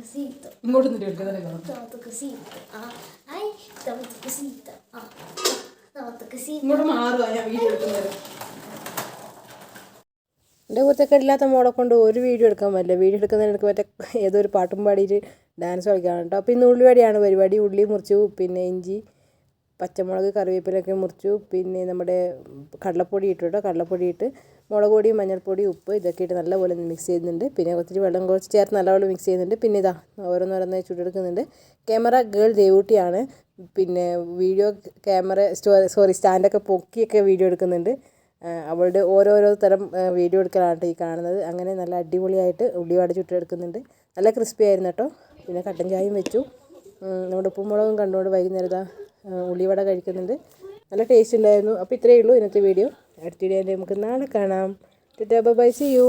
cosito. ഇങ്ങോട്ട് നിന്നിട്ട് കാണാം Tomato cosito. Ah, ay, tomato cosita. Ah, tomato cosita. ഇങ്ങോട്ട് മാറുക ഞാൻ വീഡിയോ എടുക്കുന്നത് എന്റെ കുത്തക്കേടില്ലാത്ത മോളെ കൊണ്ട് ഒരു വീഡിയോ എടുക്കാൻ പറ്റില്ല വീഡിയോ എടുക്കുന്നതിന് എനിക്ക് മറ്റേ ഏതോ ഒരു പാട്ടും പാടിയിട്ട് ഡാൻസ് കളിക്കാണ് കേട്ടോ അപ്പോൾ ഇന്ന് ഉള്ളിവടിയാണ് പരിപാടി ഉള്ളി മുറിച്ചു പിന്നെ ഇഞ്ചി പച്ചമുളക് കറിവേപ്പിലൊക്കെ മുറിച്ചു. പിന്നെ നമ്മുടെ കടലപ്പൊടി ഇട്ടു കേട്ടോ. കടലപ്പൊടി ഇട്ട് മുളക് പൊടി മഞ്ഞൾപ്പൊടി ഉപ്പ് ഇതൊക്കെ ഇട്ട് നല്ലപോലെ മിക്സ് ചെയ്യുന്നുണ്ട്. പിന്നെ ഒത്തിരി വെള്ളം കുറച്ച് ചേർത്ത് നല്ലപോലെ മിക്സ് ചെയ്യുന്നുണ്ട്. പിന്നെ ഇതാ ഓരോന്നോരോന്നായി ചുട്ടെടുക്കുന്നുണ്ട്. ക്യാമറ ഗേൾ ദേവൂട്ടിയാണ്. പിന്നെ വീഡിയോ ക്യാമറ സോറി സ്റ്റാൻഡൊക്കെ പൊക്കിയൊക്കെ വീഡിയോ എടുക്കുന്നുണ്ട്. അവളുടെ ഓരോരോ തരം വീഡിയോ എടുക്കലാണ് ഈ കാണുന്നത്. അങ്ങനെ നല്ല അടിപൊളിയായിട്ട് ഉള്ളിവാട് ചുട്ടെടുക്കുന്നുണ്ട്. നല്ല ക്രിസ്പി ആയിരുന്നു കേട്ടോ. പിന്നെ കട്ടൻ ചായയും വെച്ചു. നമ്മുടെ ഉപ്പും മുളകും കണ്ടുകൊണ്ട് വൈകുന്നേരം ഇതാ ആ, ഉള്ളിവട കഴിക്കുന്നുണ്ട്. നല്ല ടേസ്റ്റ് ഉണ്ടായിരുന്നു. അപ്പോൾ ഇത്രയേ ഉള്ളൂ ഇന്നത്തെ വീഡിയോ അടുത്ത വീഡിയോ നമുക്ക് നാളെ കാണാം. By C U